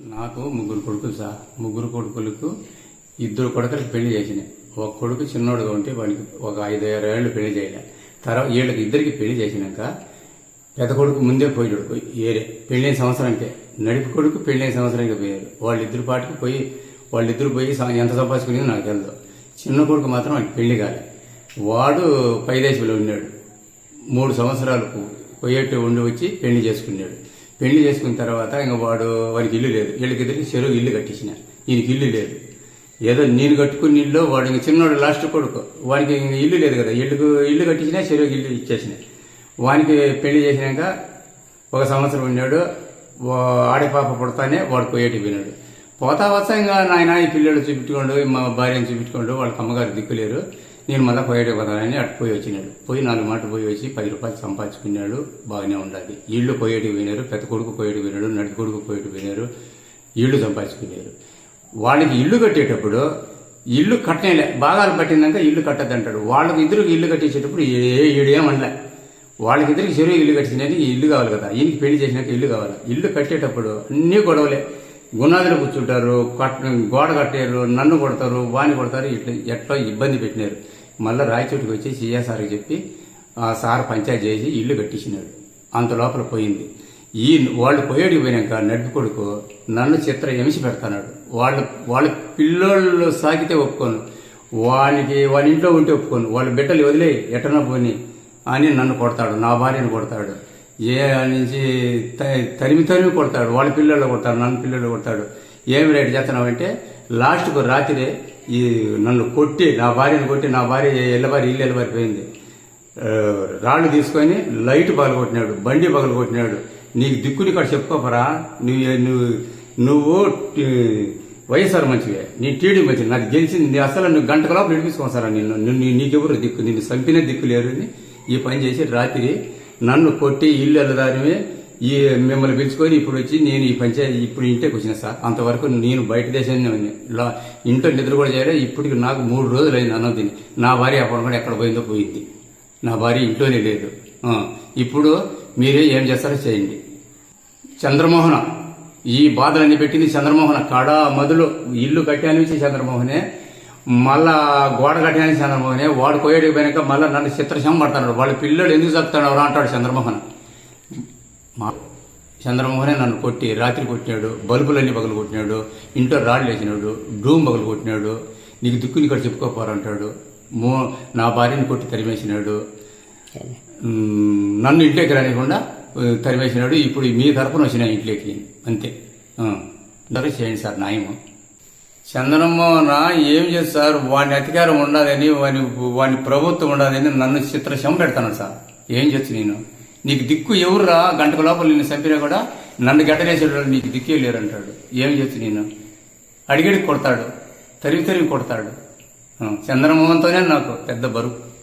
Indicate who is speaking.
Speaker 1: నాకు ముగ్గురు కొడుకులు సార్. ముగ్గురు కొడుకులకు ఇద్దరు కొడుకులకు పెళ్ళి చేసినాయి ఒక కొడుకు చిన్నోడుగా ఉంటే వాడికి ఒక ఐదు ఆరు ఏళ్ళు పెళ్ళి చేయలే. తర్వాత వీళ్ళకి ఇద్దరికి పెళ్ళి చేసినాక పెద్ద కొడుకు ముందే పోయాడు పోయి ఏరే. పెళ్ళైన సంవత్సరానికే. నడిపి కొడుకు పెళ్ళైన సంవత్సరానికి పోయారు. వాళ్ళిద్దరు పాటికి పోయి వాళ్ళిద్దరు పోయి ఎంత సంపాదించుకునేది నాకు తెలియదు చిన్న కొడుకు మాత్రం వాడికి పెళ్ళి కాలే. వాడు పైదేశంలో ఉన్నాడు. మూడు సంవత్సరాలకు పోయేట్టు ఉండి వచ్చి పెళ్ళి చేసుకున్నాడు. పెళ్ళి చేసుకున్న తర్వాత ఇంకా వాడు వాడికి ఇల్లు లేదు. వీళ్ళకి ఇద్దరికి చెరువు ఇల్లు కట్టించిన ఈయనకి ఇల్లు లేదు. ఏదో నేను కట్టుకున్న ఇల్లు వాడు ఇంక చిన్నోడు లాస్ట్ కొడుకు. వానికి ఇల్లు లేదు కదా. ఇల్లుకు ఇల్లు కట్టించినా చెరువుకి ఇల్లు ఇచ్చేసిన వానికి పెళ్ళి చేసినాక ఒక సంవత్సరం ఉన్నాడు. ఆడపాప పాప పుడతానే వాడు పోయేటి పోయినాడు. పోతా వస్తా ఇంకా నాయన ఈ పిల్లలు చూపించుకోండు మా భార్యను చూపించుకోండు వాళ్ళకి అమ్మగారు దిక్కులేరు. నేను మళ్ళీ పోయేటి పోతానని అటు పోయి వచ్చినాడు. పోయి నాలుగు మాటలు పోయి వచ్చి పది రూపాయలు సంపాదించుకున్నాడు బాగానే ఉండాలి. ఇళ్ళు పోయేటి పోయినారు పెద్ద కొడుకు పోయేటి పోయినాడు నడి కొడుకు పోయేటి పోయినారు ఇళ్ళు సంపాదించుకున్నారు వాళ్ళకి ఇల్లు కట్టేటప్పుడు ఇల్లు కట్టనేలే భాగాలు పట్టినాక ఇల్లు కట్టద్దంటాడు. వాళ్ళకి ఇద్దరికి ఇల్లు కట్టించేటప్పుడు ఏ ఈడేమనలే వాళ్ళకి ఇద్దరికి చెరువు ఇల్లు కట్టించినది ఇల్లు కావాలి కదా. ఈయనకి పెళ్ళి చేసినాక ఇల్లు కావాలి. ఇల్లు కట్టేటప్పుడు అన్నీ గొడవలే. గుణాదులు కూర్చుంటారు కట్ గోడ కట్టారు నన్ను కొడతారు వాణి కొడతారు ఇట్లా ఎట్లా ఇబ్బంది పెట్టినారు. మళ్ళీ రాయచోటికి వచ్చి సిఎస్ఆర్కి చెప్పి ఆ సార్ పంచాయతీ చేసి ఇల్లు కట్టించినాడు అంత లోపల పోయింది. ఈ వాళ్ళు పోయేటికి పోయినాక నడిపి కొడుకు నన్ను చిత్ర ఎమిసి పెడతాడు వాళ్ళ వాళ్ళ పిల్లోళ్ళు సాగితే ఒప్పుకోను. వానికి వాళ్ళ ఇంట్లో ఉంటే ఒప్పుకోను. వాళ్ళ బిడ్డలు వదిలే ఎటనా పోని అని నన్ను కొడతాడు. నా భార్యను కొడతాడు. ఏ నుంచి తరిమి తరిమి కొడతాడు. వాళ్ళ పిల్లలు కొడతాడు నన్ను పిల్లలు కొడతాడు. ఏమి రేటు చేస్తున్నావంటే లాస్ట్కు రాత్రి ఈ నన్ను కొట్టి నా భార్యను కొట్టి నా భార్య ఎల్లబారి ఇల్లు ఎల్లబారి పోయింది. రాళ్ళు తీసుకొని లైట్ పగలగొట్టినాడు బండి పగలు కొట్టినాడు. నీకు దిక్కుని ఇక్కడ చెప్పుకోపరా? నువ్వు నువ్వు నువ్వు వైఎస్ఆర్ మంచివే. నీ టీడీ మంచిది. నాకు గెలిచింది అసలు నువ్వు గంట లోపల నిన్ను నిన్ను నీకెవరు దిక్కు నిన్ను చంపిన దిక్కు లేరు అని ఈ పని చేసి రాత్రి నన్ను కొట్టి ఇల్లు వెళ్ళదారిమే ఈ మిమ్మల్ని పిలుచుకొని ఇప్పుడు వచ్చి నేను ఈ పంచాయతీ ఇప్పుడు ఇంటికి వచ్చిన సార్. అంతవరకు నేను బయట దేశాన్ని ఇలా ఇంట్లో నిద్ర కూడా చేయలేదు ఇప్పటికి నాకు మూడు రోజులు అయింది అన్నం తిని. నా భార్య అప్పుడు కూడా ఎక్కడ పోయిందో పోయింది. నా భార్య ఇంట్లోనే లేదు. ఇప్పుడు మీరే ఏం చేస్తారో చేయండి. చంద్రమోహన ఈ బాధలన్నీ పెట్టింది చంద్రమోహన. కడ మొదలు ఇల్లు కట్టాను చంద్రమోహనే. మళ్ళా గోడ కట్టడానికి చంద్రమోహన్. వాడు కోయడికి పోయినాక మళ్ళీ నన్ను చిత్రశం పడతాడు. వాళ్ళ పిల్లలు ఎందుకు చదువుతున్నాడు అంటాడు చంద్రమోహన్. మా చంద్రమోహనే నన్ను కొట్టి రాత్రి కొట్టినాడు బల్బులన్నీ పగలు కొట్టినాడు ఇంట్లో రాళ్ళు వేసినాడు డూమ్ పగలు కొట్టినాడు నీకు దిక్కుని ఇక్కడ చెప్పుకోపోరంటాడు మో నా భార్యని కొట్టి తరిమేసినాడు. నన్ను ఇంట్లోకి రానికుండా తరిమేసినాడు. ఇప్పుడు మీ తరపున వచ్చినాయి ఇంట్లోకి. అంతే. ఆ, అందరూ చేయండి సార్ న్యాయము. చంద్రమోహన్ ఏం చేస్తారు వాడిని అధికారం ఉండదని వాని వాని ప్రభుత్వం ఉండదని నన్ను చిత్రశం పెడతాను సార్. ఏం చేస్తు నేను? నీకు దిక్కు ఎవరురా? గంటకు లోపల నిన్ను చంపినా కూడా నన్ను గడ్డనేసేవాడు నీకు దిక్కే లేరు అంటాడు ఏం చేస్తు నేను? అడిగడికి కొడతాడు. తరివి తరివి కొడతాడు. చంద్రమోహన్తోనే నాకు పెద్ద బరువు.